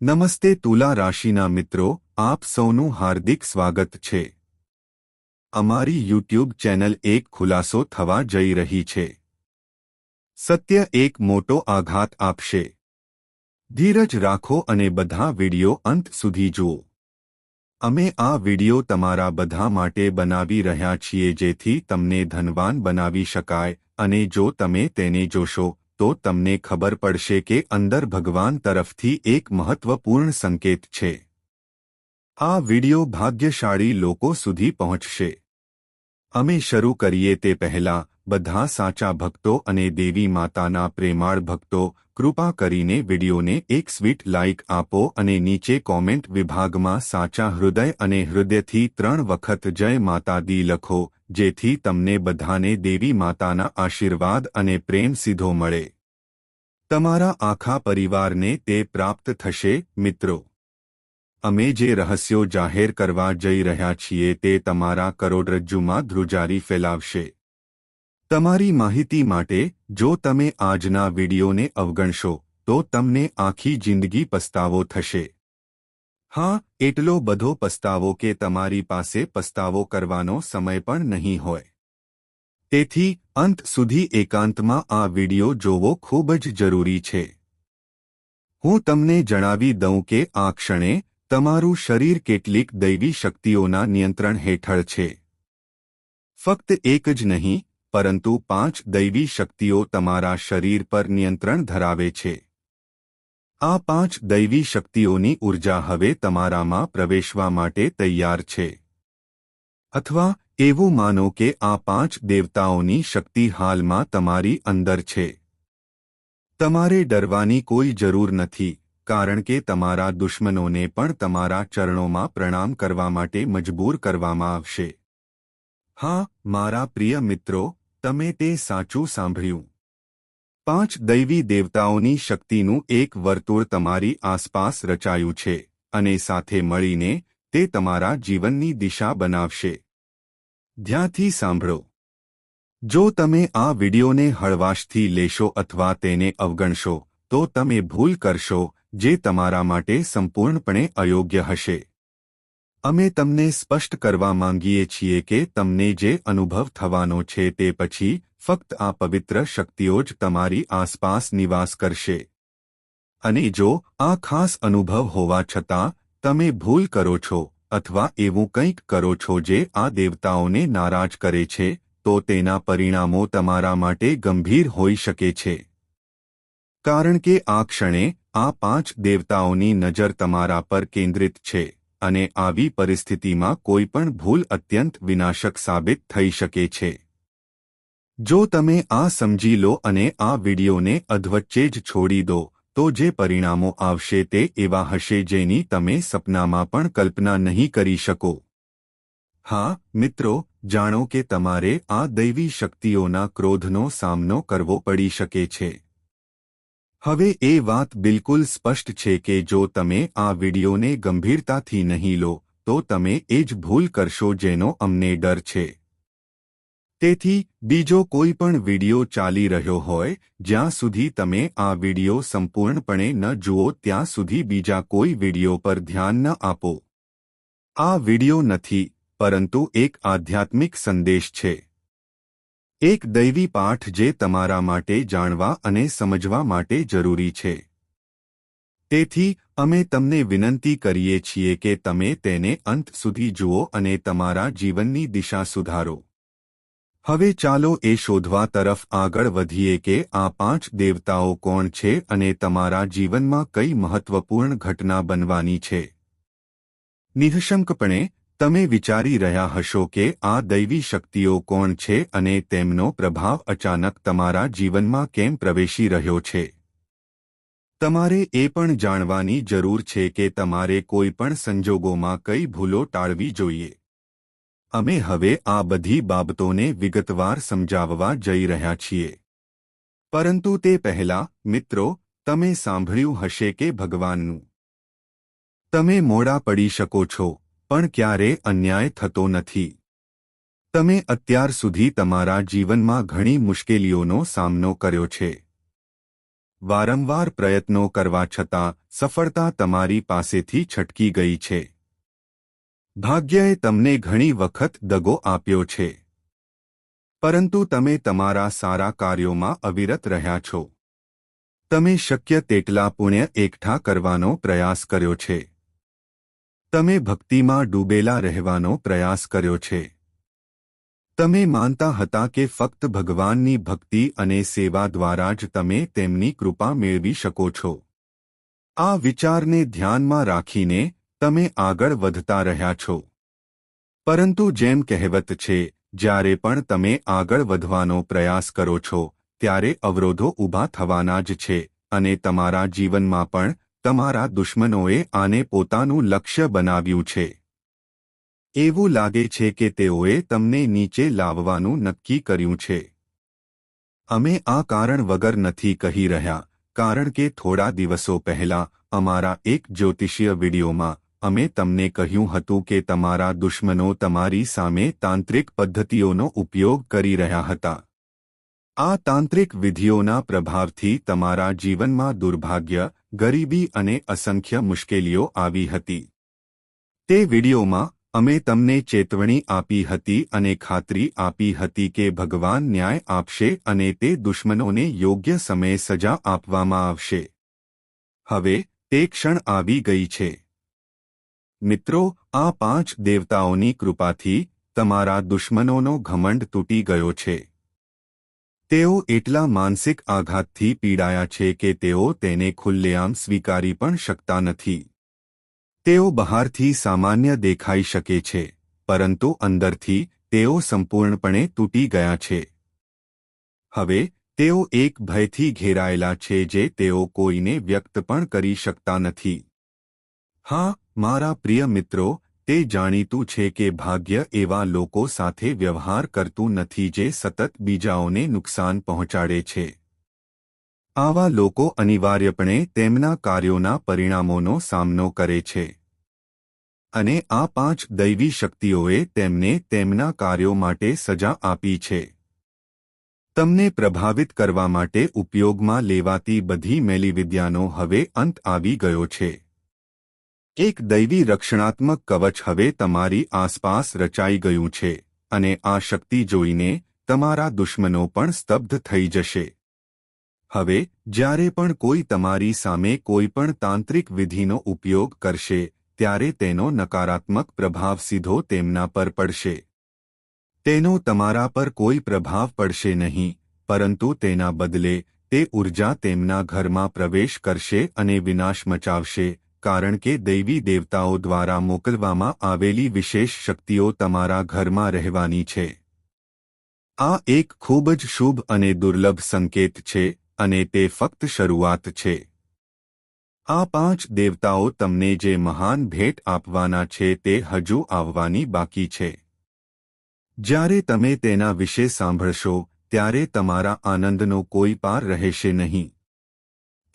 નમસ્તે તુલા રાશિના મિત્રો, આપ સૌનું હાર્દિક સ્વાગત છે. અમારી યુટ્યુબ ચેનલ એક ખુલાસો થવા જઈ રહી છે. સત્ય એક મોટો આઘાત આપશે. ધીરજ રાખો અને બધા વિડિયો અંત સુધી જુઓ. અમે આ વિડિયો તમારા બધા માટે બનાવી રહ્યા છીએ જેથી તમને ધનવાન બનાવી શકાય, અને જો તમે તેને જોશો તો તમને ખબર પડશે કે અંદર ભગવાન તરફથી એક મહત્વપૂર્ણ સંકેત છે. આ વિડિયો ભાગ્યશાળી લોકો સુધી પહોંચશે. અમે શરૂ કરીએ તે પહેલા બધા સાચા ભક્તો અને દેવી માતાના પ્રેમાળ ભક્તો કૃપા કરીને વિડીયોને એક સ્વીટ લાઇક આપો અને નીચે કોમેન્ટ વિભાગમાં સાચા હૃદય અને હૃદયથી ત્રણ વખત જય માતા દી લખો, જેથી તમને બધાને દેવી માતાના આશીર્વાદ અને પ્રેમ સીધો મળે. તમારા આખા પરિવારને તે પ્રાપ્ત થશે, મિત્રો. અમે જે રહસ્યો જાહેર કરવા જઈ રહ્યા છીએ તે તમારા કરોડરજ્જુમાં ધ્રુજારી ફેલાવશે. તમારી માહિતી માટે જો તમે આજના વિડીયોને અવગણશો, તો તમને આખી જિંદગી પસ્તાવો થશે. હા, એટલો બધો પસ્તાવો કે તમારી પાસે પસ્તાવો કરવાનો સમય પણ નહીં હોય. તેથી, અંત સુધી એકાંતમાં આ વિડિયો જોવો ખૂબ જ જરૂરી છે. હું તમને જણાવી દઉં કે આ ક્ષણે તમારું શરીર કેટલીક દૈવી શક્તિઓના નિયંત્રણ હેઠળ છે. ફક્ત એક જ નહીં પરંતુ પાંચ દૈવી શક્તિઓ તમારા શરીર પર નિયંત્રણ ધરાવે છે. આ પાંચ દૈવી શક્તિઓની ઊર્જા હવે તમારામાં પ્રવેશવા માટે તૈયાર છે. અથવા એવું માનો કે આ પાંચ દેવતાઓની શક્તિ હાલમાં તમારી અંદર છે. તમારે ડરવાની કોઈ જરૂર નથી, કારણ કે તમારા દુશ્મનોને પણ તમારા ચરણોમાં પ્રણામ કરવા માટે મજબૂર કરવામાં આવશે. હા, મારા પ્રિય મિત્રો, તમે તે સાચું સાંભળ્યું. પાંચ દૈવી દેવતાઓની શક્તિનું એક વર્તુળ તમારી આસપાસ રચાયું છે, અને સાથે મળીને તે તમારા જીવનની દિશા બનાવશે. ધ્યાનથી સાંભળો. જો તમે આ વિડિયોને હળવાશથી લેશો અથવા તેને અવગણશો, તો તમે ભૂલ કરશો, જે તમારા માટે સંપૂર્ણપણે અયોગ્ય હશે. અમે તમને સ્પષ્ટ કરવા માંગીએ છીએ કે તમને જે અનુભવ થવાનો છે તે પછી ફક્ત આ પવિત્ર શક્તિઓ જ તમારી આસપાસ નિવાસ કરશે. અને જો આ ખાસ અનુભવ હોવા છતાં, તમે ભૂલ કરો છો અથવા એવું કંઈક કરો છો જે આ દેવતાઓને નારાજ કરે છે, તો તેના પરિણામો તમારા માટે ગંભીર હોઈ શકે છે. કારણ કે આ ક્ષણે આ પાંચ દેવતાઓની નજર તમારા પર કેન્દ્રિત છે. અને આવી પરિસ્થિતિમાં કોઈ પણ ભૂલ અત્યંત વિનાશક સાબિત થઈ શકે છે. જો તમે આ સમજી લો અને આ વિડિયોને અધવચ્ચે જ છોડી દો, તો જે પરિણામો આવશે તે એવા હશે જેની તમે સપનામાં પણ કલ્પના નહીં કરી શકો. હા, મિત્રો, જાણો કે તમારે આ દૈવી શક્તિઓના ક્રોધનો સામનો કરવો પડી શકે છે. હવે એ વાત બિલકુલ સ્પષ્ટ છે કે જો તમે આ વિડિયોને ગંભીરતાથી નહીં લો, તો તમે એ જ ભૂલ કરશો જેનો અમને ડર છે. તેથી, બીજો કોઈ પણ વીડિયો ચાલી રહ્યો હોય, જ્યાં સુધી તમે આ વીડિયો સંપૂર્ણપણે ન જુઓ, ત્યાં સુધી બીજા કોઈ વિડિયો પર ધ્યાન ન આપો. આ વિડિયો નથી, પરંતુ એક આધ્યાત્મિક સંદેશ છે. એક દૈવી પાઠ જે તમારા માટે જાણવા અને સમજવા માટે જરૂરી છે. તેથી, અમે તમને વિનંતી કરીએ છીએ કે તમે તેને અંત સુધી જુઓ અને તમારા જીવનની દિશા સુધારો. હવે ચાલો એ શોધવા તરફ આગળ વધીએ કે આ પાંચ દેવતાઓ કોણ છે અને તમારા જીવનમાં કઈ મહત્વપૂર્ણ ઘટના બનવાની છે. નિઃશંકપણે તમે વિચારી રહ્યા હશો કે આ દૈવી શક્તિઓ કોણ છે અને તેમનો પ્રભાવ અચાનક તમારા જીવનમાં કેમ પ્રવેશી રહ્યો છે? તમારે એ પણ જાણવાની જરૂર છે કે તમારે કોઈ પણ સંજોગોમાં કઈ ભૂલો ટાળવી જોઈએ. અમે હવે આ બધી બાબતોને વિગતવાર સમજાવવા જઈ રહ્યા છીએ. પરંતુ તે પહેલા, મિત્રો, તમે સાંભળ્યું હશે કે ભગવાનનું. તમે મોડા પડી શકો છો. પણ ક્યારે અન્યાય થતો નથી. તમે અત્યાર સુધી તમારા જીવનમાં ઘણી મુશ્કેલીઓનો સામનો કર્યો છે. વારંવાર પ્રયત્નો કરવા છતાં સફળતા તમારી પાસેથી છટકી ગઈ છે. ભાગ્યએ તમને ઘણી વખત દગો આપ્યો છે. પરંતુ તમે તમારા સારા કાર્યોમાં અવિરત રહ્યા છો. તમે શક્ય તેટલા પુણ્ય એકઠા કરવાનો પ્રયાસ કર્યો છે. તમે ભક્તિમાં ડૂબેલા રહેવાનો પ્રયાસ કર્યો છે. તમે માનતા હતા કે ફક્ત ભગવાનની ભક્તિ અને સેવા દ્વારા જ તમે તેમની કૃપા મેળવી શકો છો. આ વિચારને ધ્યાનમાં રાખીને તમે આગળ વધતા રહ્યા છો. પરંતુ જેમ કહેવત છે, જ્યારે પણ તમે આગળ વધવાનો પ્રયાસ કરો છો, ત્યારે અવરોધો ઊભા થવાના જ છે અને તમારા જીવનમાં પણ તમારા દુશ્મનોએ આને પોતાનું લક્ષ્ય બનાવ્યું છે. એવું લાગે છે કે તેઓએ તમને નીચે લાવવાનું નક્કી કર્યું છે. અમે આ કારણ વગર નથી કહી રહ્યા, કારણ કે થોડા દિવસો પહેલા અમારા એક જ્યોતિષીય વિડીયોમાં અમે તમને કહ્યું હતું કે તમારા દુશ્મનો તમારી સામે તાંત્રિક પદ્ધતિઓનો ઉપયોગ કરી રહ્યા હતા. આ તાંત્રિક વિધિઓના પ્રભાવથી તમારા જીવનમાં દુર્ભાગ્ય, ગરીબી અને અસંખ્ય મુશ્કેલીઓ આવી હતી. તે વિડીયોમાં, અમે તમને ચેતવણી આપી હતી અને ખાતરી આપી હતી કે ભગવાન ન્યાય આપશે અને તે દુશ્મનોને યોગ્ય સમયે સજા આપવામાં આવશે. હવે, તે ક્ષણ આવી ગઈ છે. મિત્રો, આ પાંચ દેવતાઓની કૃપાથી તમારા દુશ્મનોનો ઘમંડ તૂટી ગયો છે. તેઓ એટલા માનસિક આઘાતથી પીડાયા છે કે તેઓ તેને ખુલ્લેઆમ સ્વીકારી પણ શકતા નથી. તેઓ બહારથી સામાન્ય દેખાઈ શકે છે, પરંતુ અંદરથી તેઓ સંપૂર્ણપણે તૂટી ગયા છે. હવે, તેઓ એક ભયથી ઘેરાયેલા છે જે તેઓ કોઈને વ્યક્ત પણ કરી શકતા નથી. હા, મારા પ્રિય મિત્રો તે જાણીતું છે કે ભાગ્ય એવા લોકો સાથે વ્યવહાર કરતું નથી જે સતત બીજાઓને નુકસાન પહોંચાડે છે. આવા લોકો અનિવાર્યપણે તેમના કાર્યોના પરિણામોનો સામનો કરે છે. અને આ પાંચ દૈવી શક્તિઓએ તેમને તેમના કાર્યો માટે સજા આપી છે. તમને પ્રભાવિત કરવા માટે ઉપયોગમાં લેવાતી બધી મેલીવિદ્યાનો હવે અંત આવી ગયો છે. એક દૈવી રક્ષણાત્મક કવચ હવે તમારી આસપાસ રચાઈ ગયું છે, અને આ શક્તિ જોઈને તમારા દુશ્મનો પણ સ્તબ્ધ થઈ જશે. હવે, જ્યારે પણ કોઈ તમારી સામે કોઈ પણ તાંત્રિક વિધિનો ઉપયોગ કરશે, ત્યારે તેનો નકારાત્મક પ્રભાવ સીધો તેમના પર પડશે. તેનો તમારા પર કોઈ પ્રભાવ પડશે નહીં, પરંતુ તેના બદલે તે ઊર્જા તેમના ઘરમાં પ્રવેશ કરશે અને વિનાશ મચાવશે કારણ કે દૈવી દેવતાઓ દ્વારા મોકલવામાં આવેલી વિશેષ શક્તિઓ તમારા ઘરમાં રહેવાની છે. આ એક ખૂબ જ શુભ અને દુર્લભ સંકેત છે અને તે ફક્ત શરૂઆત છે. આ પાંચ દેવતાઓ તમને જે મહાન ભેટ આપવાના છે તે હજુ આવવાની બાકી છે. જ્યારે તમે તેના વિશે સાંભળશો, ત્યારે તમારા આનંદનો કોઈ પાર રહેશે નહીં.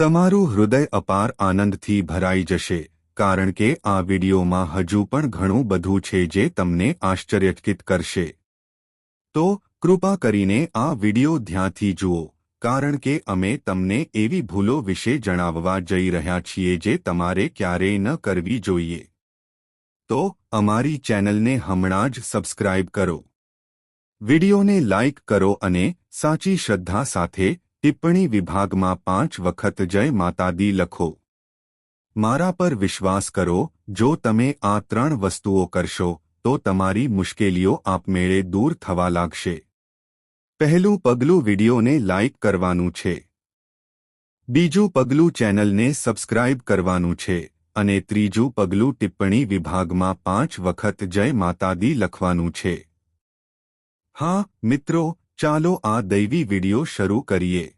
તમારું હૃદય અપાર આનંદથી ભરાઈ જશે, કારણ કે આ વિડીયોમાં હજુ પણ ઘણું બધું છે જે તમને આશ્ચર્યચકિત કરશે. તો, કૃપા કરીને આ વીડિયો ધ્યાનથી જુઓ, કારણ કે અમે તમને એવી ભૂલો વિશે જણાવવા જઈ રહ્યા છીએ જે તમારે ક્યારેય ન કરવી જોઈએ. તો, અમારી ચેનલને હમણાં જ સબસ્ક્રાઇબ કરો. વિડિયોને લાઇક કરો અને સાચી શ્રદ્ધા સાથે ટિપ્પણી વિભાગમાં પાંચ વખત જય માતાદી લખો. મારા પર વિશ્વાસ કરો, જો તમે આ ત્રણ વસ્તુઓ કરશો, તો તમારી મુશ્કેલીઓ આપમેળે દૂર થવા લાગશે. પહેલું પગલું વિડિયોને લાઇક કરવાનું છે. બીજું પગલું ચેનલને સબસ્ક્રાઇબ કરવાનું છે, અને ત્રીજું પગલું ટિપ્પણી વિભાગમાં પાંચ વખત જય માતાદી લખવાનું છે. હા, મિત્રો ચાલો આ દૈવી વિડિયો શરૂ કરીએ.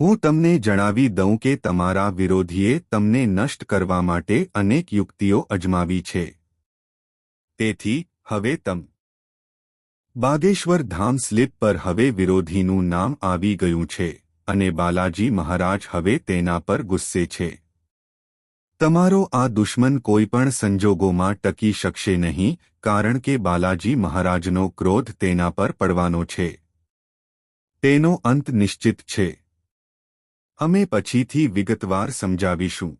હું તમને જણાવી દઉં કે તમારા વિરોધીએ તમને નષ્ટ કરવા માટે અનેક યુક્તિઓ અજમાવી છે. તેથી, હવે તમ બાગેશ્વર ધામ સ્લીપ પર હવે વિરોધીનું નામ આવી ગયું છે અને બાલાજી મહારાજ હવે તેના પર ગુસ્સે છે. તમારો આ દુશ્મન કોઈપણ સંજોગોમાં ટકી શકશે નહીં, કારણ કે બાલાજી મહારાજનો ક્રોધ તેના પર પડવાનો છે. તેનો અંત નિશ્ચિત છે. અમે પછીથી વિગતવાર સમજાવીશું.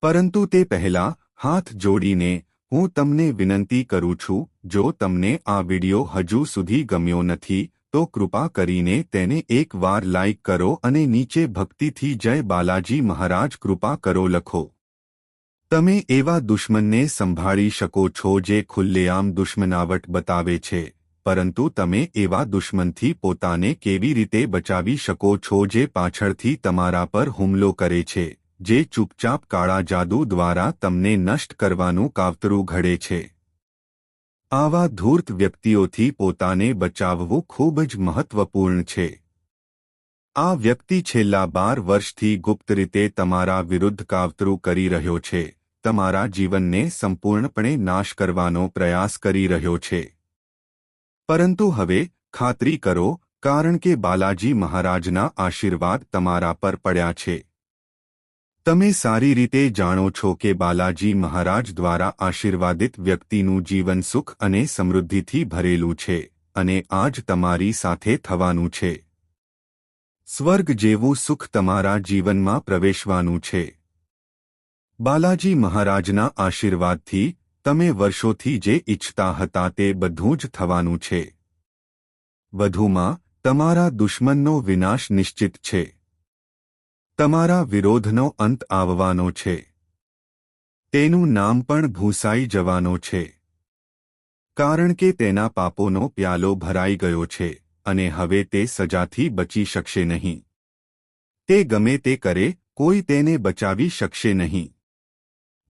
પરંતુ તે પહેલા, હાથ જોડીને, હું તમને વિનંતી કરું છું, જો તમને આ વિડિયો હજુ સુધી ગમ્યો નથી, તો કૃપા કરીને તેને એક વાર લાઇક કરો અને નીચે ભક્તિથી જય બાલાજી મહારાજ કૃપા કરો લખો. તમે એવા દુશ્મનને સંભાળી શકો છો જે ખુલ્લેઆમ દુશ્મનાવટ બતાવે છે, પરંતુ તમે એવા દુશ્મનથી પોતાને કેવી રીતે બચાવી શકો છો જે પાછળથી તમારા પર હુમલો કરે છે, જે ચૂપચાપ કાળા જાદુ દ્વારા તમને નષ્ટ કરવાનું કાવતરું ઘડે છે. આવા ધૂર્ત વ્યક્તિઓથી પોતાને બચાવવું ખૂબ જ મહત્વપૂર્ણ છે. આ વ્યક્તિ છેલ્લા બાર વર્ષથી ગુપ્ત રીતે તમારા વિરુદ્ધ કાવતરું કરી રહ્યો છે. તમારા જીવનને સંપૂર્ણપણે નાશ કરવાનો પ્રયાસ કરી રહ્યો છે. પરંતુ હવે ખાતરી કરો, કારણ કે બાલાજી મહારાજના આશીર્વાદ તમારા પર પડ્યા છે. તમે સારી રીતે જાણો છો કે બાલાજી મહારાજ દ્વારા આશીર્વાદિત વ્યક્તિનું જીવન સુખ અને સમૃદ્ધિથી ભરેલું છે અને આજ તમારી સાથે થવાનું છે. સ્વર્ગ જેવું સુખ તમારા જીવનમાં પ્રવેશવાનું છે. બાલાજી મહારાજના આશીર્વાદથી તમે વર્ષોથી જે ઇચ્છતા હતા તે બધું જ થવાનું છે. વધુમાં, તમારા દુશ્મનનો વિનાશ નિશ્ચિત છે. તમારા વિરોધનો અંત આવવાનો છે. તેનું નામ પણ ભૂસાઈ જવાનો છે. કારણ કે તેના પાપોનો પ્યાલો ભરાઈ ગયો છે અને હવે તે સજાથી બચી શકશે નહીં. તે ગમે તે કરે, કોઈ તેને બચાવી શકશે નહીં.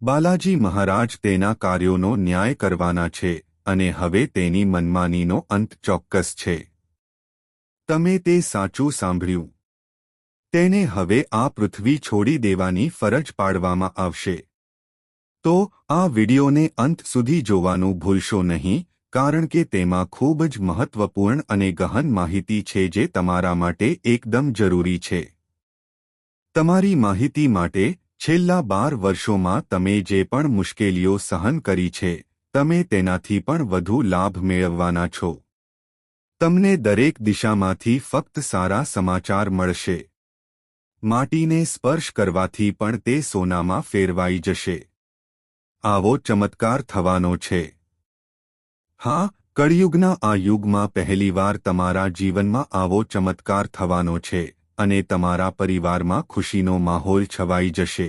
બાલાજી મહારાજ તેના કાર્યોનો ન્યાય કરવાના છે અને હવે તેની મનમાનીનો અંત ચોક્કસ છે. તમે તે સાચું સાંભળ્યું. તેને હવે આ પૃથ્વી છોડી દેવાની ફરજ પાડવામાં આવશે. તો આ વિડિયોને અંત સુધી જોવાનું ભૂલશો નહીં, કારણ કે તેમાં ખૂબ જ મહત્વપૂર્ણ અને ગહન માહિતી છે જે તમારા માટે એકદમ જરૂરી છે. તમારી માહિતી માટે છેલ્લા બાર વર્ષોમાં તમે જે પણ મુશ્કેલીઓ સહન કરી છે, તમે તેનાથી પણ વધુ લાભ મેળવવાના છો. તમને દરેક દિશામાંથી ફક્ત સારા સમાચાર મળશે. માટીને સ્પર્શ કરવાથી પણ તે સોનામાં ફેરવાઈ જશે. આવો ચમત્કાર થવાનો છે. હા, કળિયુગના આ યુગમાં પહેલીવાર તમારા જીવનમાં આવો ચમત્કાર થવાનો છે. અને તમારા પરિવારમાં ખુશીનો માહોલ છવાઈ જશે.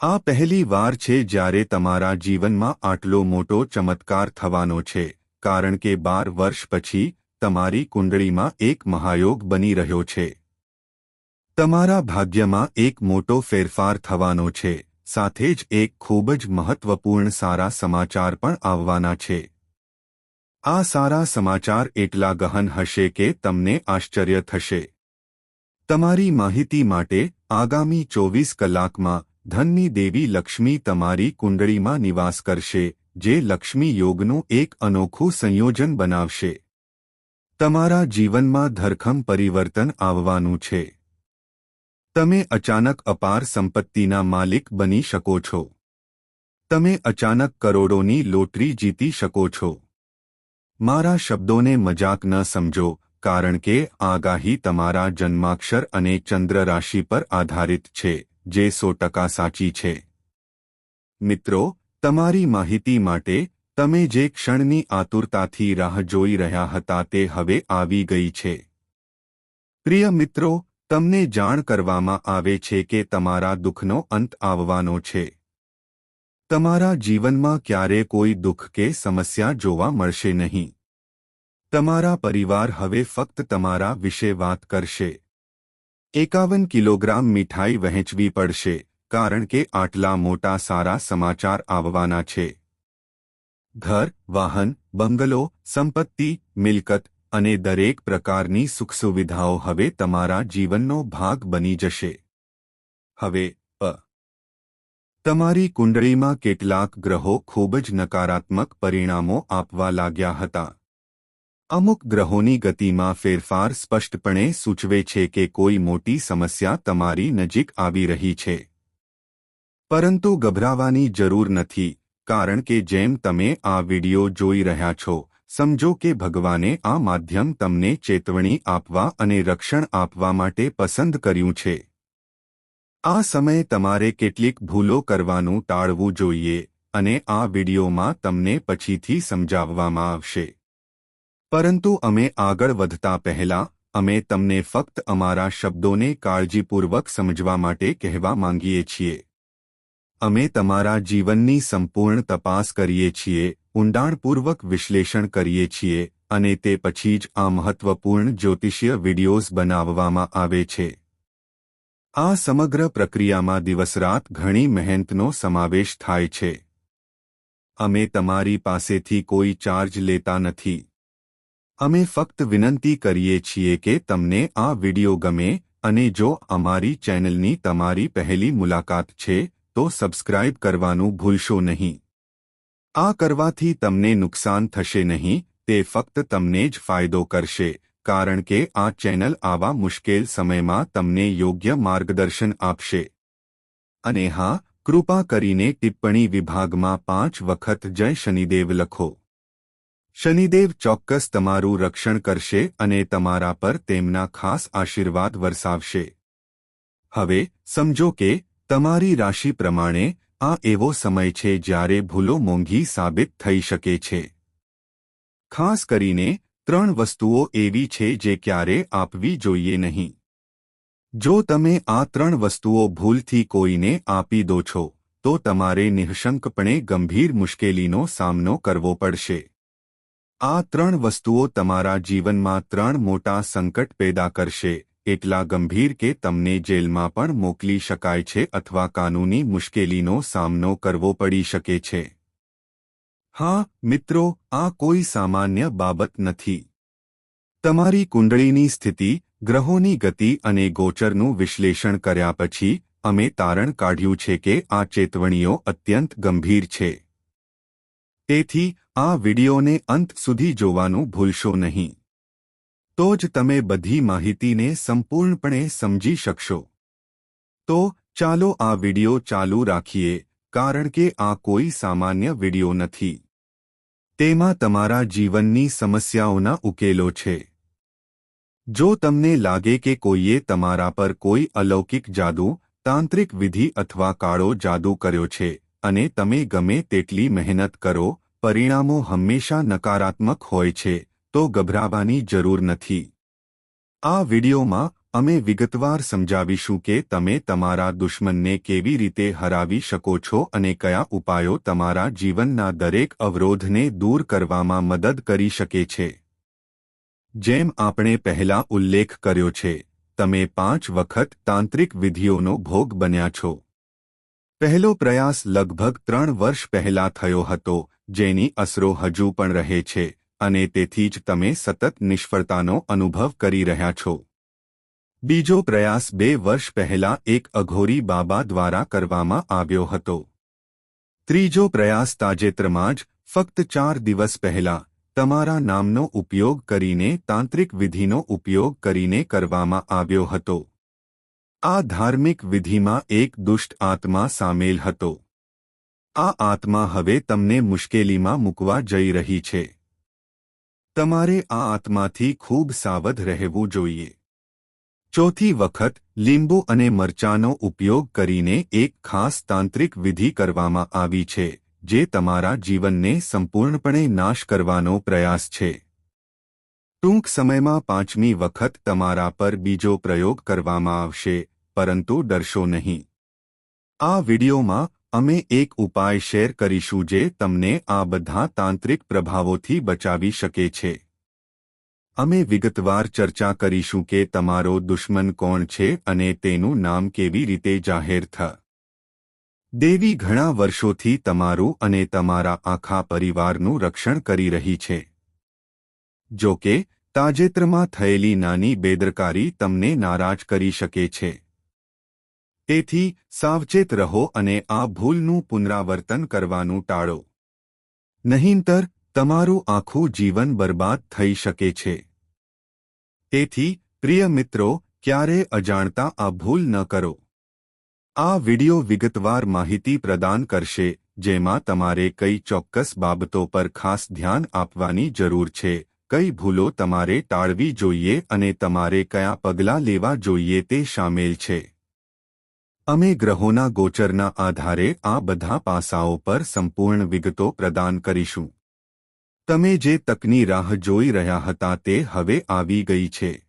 આ પહેલી વાર છે જ્યારે તમારા જીવનમાં આટલો મોટો ચમત્કાર થવાનો છે, કારણ કે બાર વર્ષ પછી તમારી કુંડળીમાં એક મહાયોગ બની રહ્યો છે. તમારા ભાગ્યમાં એક મોટો ફેરફાર થવાનો છે, સાથે જ એક ખૂબ જ મહત્વપૂર્ણ સારા સમાચાર પણ આવવાના છે. આ સારા સમાચાર એટલા ગહન હશે કે તમને આશ્ચર્ય થશે. તમારી માહિતી માટે આગામી ચોવીસ કલાકમાં ધનની દેવી લક્ષ્મી તમારી કુંડળીમાં નિવાસ કરશે, જે લક્ષ્મી યોગનું એક અનોખું સંયોજન બનાવશે. તમારા જીવનમાં ધરખમ પરિવર્તન આવવાનું છે. તમે અચાનક અપાર સંપત્તિના માલિક બની શકો છો. તમે અચાનક કરોડોની લોટરી જીતી શકો છો. મારા શબ્દોને મજાક ન સમજો કારણ કે આગાહી તમારા જન્માક્ષર અને ચંદ્ર રાશિ પર આધારિત છે, જે સો ટકા સાચી છે. મિત્રો, તમારી માહિતી માટે તમે જે ક્ષણની આતુરતાથી રાહ જોઈ રહ્યા હતા તે હવે આવી ગઈ છે. પ્રિય મિત્રો, તમને જાણ કરવામાં આવે છે કે તમારા દુઃખનો અંત આવવાનો છે. તમારા જીવનમાં ક્યારે કોઈ દુઃખ કે સમસ્યા જોવા મળશે નહીં. તમારા પરિવાર હવે ફક્ત તમારા વિશે વાત કરશે. એકાવન કિલોગ્રામ મીઠાઈ વહેંચવી પડશે, કારણ કે આટલા મોટા સારા સમાચાર આવવાના છે. ઘર, વાહન, બંગલો, સંપત્તિ, મિલકત અને દરેક પ્રકારની સુખસુવિધાઓ હવે તમારા જીવનનો ભાગ બની જશે. હવે, અ. તમારી કુંડળીમાં કેટલાક ગ્રહો ખૂબ જ નકારાત્મક પરિણામો આપવા લાગ્યા હતા. અમુક ગ્રહોની ગતિમાં ફેરફાર સ્પષ્ટપણે સૂચવે છે કે કોઈ મોટી સમસ્યા તમારી નજીક આવી રહી છે. પરંતુ ગભરાવાની જરૂર નથી, કારણ કે જેમ તમે આ વિડિયો જોઈ રહ્યા છો, સમજો કે ભગવાને આ માધ્યમ તમને ચેતવણી આપવા અને રક્ષણ આપવા માટે પસંદ કર્યું છે. આ સમયે તમારે કેટલીક ભૂલો કરવાનું ટાળવું જોઈએ, અને આ વિડિયોમાં તમને પછીથી સમજાવવામાં આવશે. પરંતુ અમે આગળ વધતા પહેલા, અમે તમને ફક્ત અમારા શબ્દોને કાળજીપૂર્વક સમજવા માટે કહેવા માંગીએ છીએ. અમે તમારા જીવનની સંપૂર્ણ તપાસ કરીએ છીએ, ઊંડાણપૂર્વક વિશ્લેષણ કરીએ છીએ, અને તે પછી જ આ મહત્વપૂર્ણ જ્યોતિષીય વિડિયોઝ બનાવવામાં આવે છે. આ સમગ્ર પ્રક્રિયામાં દિવસરાત ઘણી મહેનતનો સમાવેશ થાય છે. અમે તમારી પાસેથી કોઈ ચાર્જ લેતા નથી. અમે ફક્ત વિનંતી કરીએ છીએ કે તમને આ વિડિયો ગમે અને જો અમારી ચેનલની તમારી પહેલી મુલાકાત છે, તો સબસ્ક્રાઇબ કરવાનું ભૂલશો નહીં. આ કરવાથી તમને નુકસાન થશે નહીં, તે ફક્ત તમને જ ફાયદો કરશે, કારણ કે આ ચેનલ આવા મુશ્કેલ સમયમાં તમને યોગ્ય માર્ગદર્શન આપશે. અને હા, કૃપા કરીને ટિપ્પણી વિભાગમાં પાંચ વખત જય શનિદેવ લખો. શનિદેવ ચોક્કસ તમારું રક્ષણ કરશે અને તમારા પર તેમના ખાસ આશીર્વાદ વરસાવશે. હવે, સમજો કે, તમારી રાશિ પ્રમાણે, આ એવો સમય છે જ્યારે ભૂલો મોંઘી સાબિત થઈ શકે છે. ખાસ કરીને, ત્રણ વસ્તુઓ એવી છે જે ક્યારે આપવી જોઈએ નહીં. જો તમે આ ત્રણ વસ્તુઓ ભૂલથી કોઈને આપી દો છો, તો તમારે નિઃશંકપણે ગંભીર મુશ્કેલીનો સામનો કરવો પડશે. આ ત્રણ વસ્તુઓ તમારા જીવનમાં ત્રણ મોટા સંકટ પેદા કરશે, એટલા ગંભીર કે તમને જેલમાં પણ મોકલી શકાય છે અથવા કાનૂની મુશ્કેલીનો સામનો કરવો પડી શકે છે. હા, મિત્રો, આ કોઈ સામાન્ય બાબત નથી. તમારી કુંડળીની સ્થિતિ, ગ્રહોની ગતિ અને ગોચરનું વિશ્લેષણ કર્યા પછી, અમે તારણ કાઢ્યું છે કે આ ચેતવણીઓ અત્યંત ગંભીર છે. તેથી આ વિડિયોને અંત સુધી જોવાનું ભૂલશો નહીં. તો જ તમે બધી માહિતીને સંપૂર્ણપણે સમજી શકશો. તો ચાલો આ વિડિયો ચાલુ રાખીએ, કારણ કે આ કોઈ સામાન્ય વિડિયો નથી. તેમાં તમારા જીવનની સમસ્યાઓના ઉકેલો છે. જો તમને લાગે કે કોઈએ તમારા પર કોઈ અલૌકિક જાદુ, તાંત્રિક વિધિ અથવા કાળો જાદુ કર્યો છે અને તમે ગમે તેટલી મહેનત કરો, પરિણામો હંમેશા નકારાત્મક હોય છે, તો ગભરાવાની જરૂર નથી. આ વિડીયોમાં અમે વિગતવાર સમજાવીશું કે તમે તમારા દુશ્મનને કેવી રીતે હરાવી શકો છો અને કયા ઉપાયો તમારા જીવનના દરેક અવરોધને દૂર કરવામાં મદદ કરી શકે છે. જેમ આપણે પહેલા ઉલ્લેખ કર્યો છે, તમે પાંચ વખત તાંત્રિક વિધિઓનો ભોગ બન્યા છો. પહેલો પ્રયાસ લગભગ ત્રણ વર્ષ પહેલા થયો હતો, જેની અસરો હજુ પણ રહે છે, અને તેથી જ તમે સતત નિષ્ફળતાનો અનુભવ કરી રહ્યા છો. બીજો પ્રયાસ બે વર્ષ પહેલા એક અઘોરી બાબા દ્વારા કરવામાં આવ્યો હતો. ત્રીજો પ્રયાસ તાજેતરમાં જ, ફક્ત ચાર દિવસ પહેલા, તમારા નામનો ઉપયોગ કરીને તાંત્રિક વિધિનો ઉપયોગ કરીને કરવામાં આવ્યો હતો. આ ધાર્મિક વિધિમાં એક દુષ્ટ આત્મા સામેલ હતો. આ આત્મા હવે તમને મુશ્કેલીમાં મૂકવા જઈ રહી છે. તમારે આ આત્માથી ખૂબ સાવધ રહેવું જોઈએ. ચોથી વખત, લીંબુ અને મરચાનો ઉપયોગ કરીને એક ખાસ તાંત્રિક વિધિ કરવામાં આવી છે, જે તમારા જીવનને સંપૂર્ણપણે નાશ કરવાનો પ્રયાસ છે. ટૂંક સમયમાં પાંચમી વખત તમારા પર બીજો પ્રયોગ કરવામાં આવશે, પરંતુ ડરશો નહીં. આ વિડિયોમાં અમે એક ઉપાય શેર કરીશું જે તમને આ બધા તાંત્રિક પ્રભાવોથી બચાવી શકે છે. અમે વિગતવાર ચર્ચા કરીશું કે તમારો દુશ્મન કોણ છે અને તેનું નામ કેવી રીતે જાહેર થ. દેવી ઘણા વર્ષોથી તમારું અને તમારા આખા પરિવારનું રક્ષણ કરી રહી છે. જો કે, તાજેતરમાં થયેલી નાની બેદરકારી તમને નારાજ કરી શકે છે. તેથી, સાવચેત રહો અને આ ભૂલનું પુનરાવર્તન કરવાનું ટાળો. નહીંતર, તમારું આખું જીવન બરબાદ થઈ શકે છે. તેથી, પ્રિય મિત્રો, ક્યારે અજાણતા આ ભૂલ ન કરો. આ વિડિયો વિગતવાર માહિતી પ્રદાન કરશે, જેમાં તમારે કઈ ચોક્કસ બાબતો પર ખાસ ધ્યાન આપવાની જરૂર છે કઈ ભૂલો તમારે ટાળવી જોઈએ અને તમારે કયા પગલાં લેવા જોઈએ તે સામેલ છે. અમે ગ્રહોના ગોચરના આધારે આ બધા પાસાઓ પર સંપૂર્ણ વિગતો પ્રદાન કરીશું. તમે જે તકની રાહ જોઈ રહ્યા હતા તે હવે આવી ગઈ છે.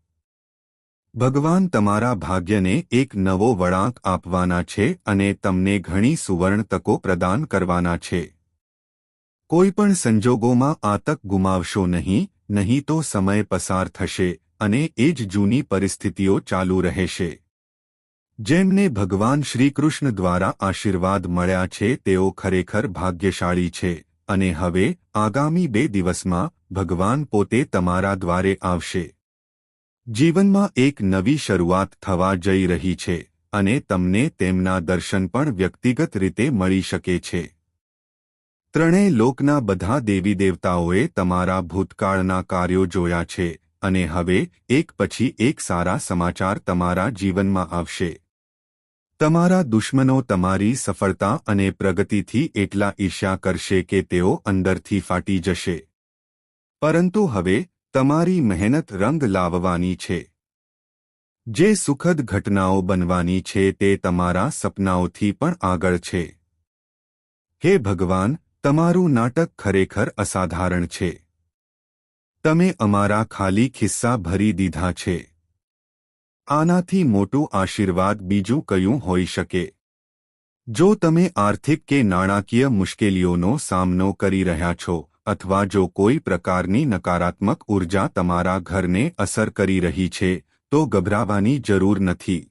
ભગવાન તમારા ભાગ્યને એક નવો વળાંક આપવાના છે અને તમને ઘણી સુવર્ણ તકો પ્રદાન કરવાના છે. કોઈપણ સંજોગોમાં આ તક ગુમાવશો નહીં નહીં તો સમય પસાર થશે અને એ જ જૂની પરિસ્થિતિઓ ચાલુ રહેશે. જેમને ભગવાન શ્રીકૃષ્ણ દ્વારા આશીર્વાદ મળ્યા છે, તેઓ ખરેખર ભાગ્યશાળી છે અને હવે, આગામી બે દિવસમાં, ભગવાન પોતે તમારા દ્વારે આવશે. જીવનમાં એક નવી શરૂઆત થવા જઈ રહી છે અને તમને તેમના દર્શન પણ વ્યક્તિગત રીતે મળી શકે છે. ત્રણેય લોકના બધા દેવી દેવતાઓએ તમારા ભૂતકાળના કાર્યો જોયા છે અને હવે એક પછી એક સારા સમાચાર તમારા જીવનમાં આવશે. તમારા દુશ્મનો તમારી સફળતા અને પ્રગતિથી એટલા ઈર્ષ્યા કરશે કે તેઓ અંદરથી ફાટી જશે. પરંતુ હવે તમારી મહેનત રંગ લાવવાની છે. જે સુખદ ઘટનાઓ બનવાની છે તે તમારા સપનાઓથી પણ આગળ છે. હે ભગવાન તમારું નાટક ખરેખર અસાધારણ છે. તમે અમારા ખાલી ખિસ્સા ભરી દીધા છે. આનાથી મોટું આશીર્વાદ બીજું કયું હોઈ શકે? જો તમે આર્થિક કે નાણાકીય મુશ્કેલીઓનો સામનો કરી રહ્યા છો, અથવા જો કોઈ પ્રકારની નકારાત્મક ઊર્જા તમારા ઘરને અસર કરી રહી છે, તો ગભરાવાની જરૂર નથી.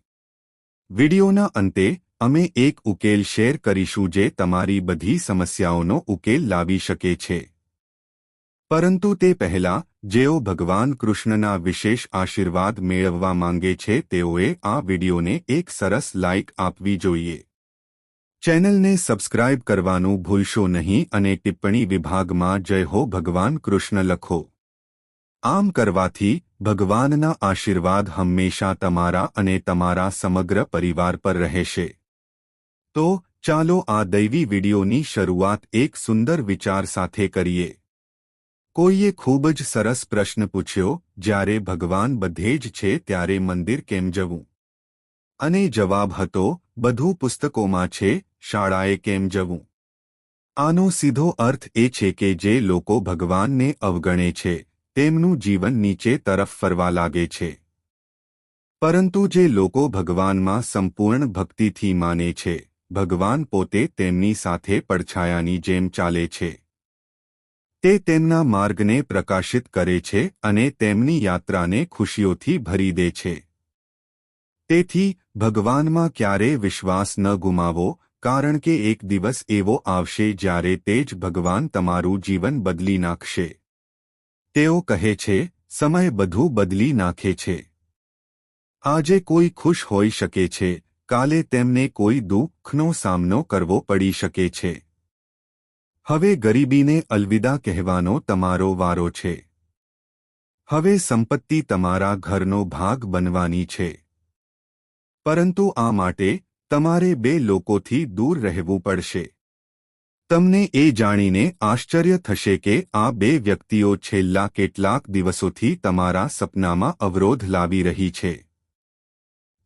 વિડિયોના અંતે અમે એક ઉકેલ શેર કરીશું જે તમારી બધી સમસ્યાઓનો ઉકેલ લાવી શકે છે. પરંતુ તે પહેલા, જેઓ ભગવાન કૃષ્ણના વિશેષ આશીર્વાદ મેળવવા માંગે છે, તેઓએ આ વિડિયોને એક સરસ લાઇક આપવી જોઈએ. ચેનલને સબસ્ક્રાઇબ કરવાનું ભૂલશો નહીં અને ટિપ્પણી વિભાગમાં જય હો ભગવાન કૃષ્ણ લખો. આમ કરવાથી, ભગવાનના આશીર્વાદ હંમેશા તમારા અને તમારા સમગ્ર પરિવાર પર રહેશે. તો ચાલો આ દૈવી વિડીયોની શરૂઆત એક સુંદર વિચાર સાથે કરીએ. કોઈએ ખૂબ જ સરસ પ્રશ્ન પૂછ્યો, જ્યારે ભગવાન બધે જ છે ત્યારે મંદિર કેમ જવું? અને જવાબ હતો, બધું પુસ્તકોમાં છે, શાળાએ કેમ જવું? આનો સીધો અર્થ એ છે કે જે લોકો ભગવાનને અવગણે છે, તેમનું જીવન નીચે તરફ ફરવા લાગે છે. પરંતુ જે લોકો ભગવાનમાં સંપૂર્ણ ભક્તિથી માને છે ભગવાન પોતે તેમની સાથે પડછાયાની જેમ ચાલે છે. તે તેમના માર્ગને પ્રકાશિત કરે છે અને તેમની યાત્રાને ખુશીઓથી ભરી દે છે. તેથી, ભગવાનમાં ક્યારે વિશ્વાસ ન ગુમાવો, કારણ કે એક દિવસ એવો આવશે જ્યારે તે જ ભગવાન તમારું જીવન બદલી નાખશે. તેઓ કહે છે, સમય બધું બદલી નાખે છે. આજે કોઈ ખુશ હોઈ શકે છે કાલે તેમને કોઈ દુઃખનો સામનો કરવો પડી શકે છે. હવે ગરીબીને અલવિદા કહેવાનો તમારો વારો છે. હવે સંપત્તિ તમારા ઘરનો ભાગ બનવાની છે. પરંતુ આ માટે તમારે બે લોકોથી દૂર રહેવું પડશે. તમને એ જાણીને આશ્ચર્ય થશે કે આ બે વ્યક્તિઓ છેલ્લા કેટલાક દિવસોથી તમારા સપનામાં અવરોધ લાવી રહી છે.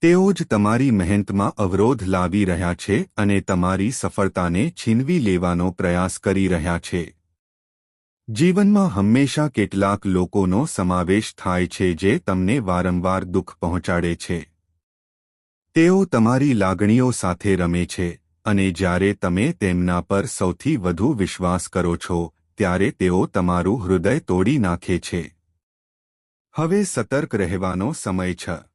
તેઓ જ તમારી મહેનતમાં અવરોધ લાવી રહ્યા છે અને તમારી સફળતાને છીનવી લેવાનો પ્રયાસ કરી રહ્યા છે. જીવનમાં હંમેશા કેટલાક લોકોનો સમાવેશ થાય છે જે તમને વારંવાર દુઃખ પહોંચાડે છે. તેઓ તમારી લાગણીઓ સાથે રમે છે અને જ્યારે તમે તેમના પર સૌથી વધુ વિશ્વાસ કરો છો, ત્યારે તેઓ તમારું હૃદય તોડી નાખે છે. હવે સતર્ક રહેવાનો સમય છે.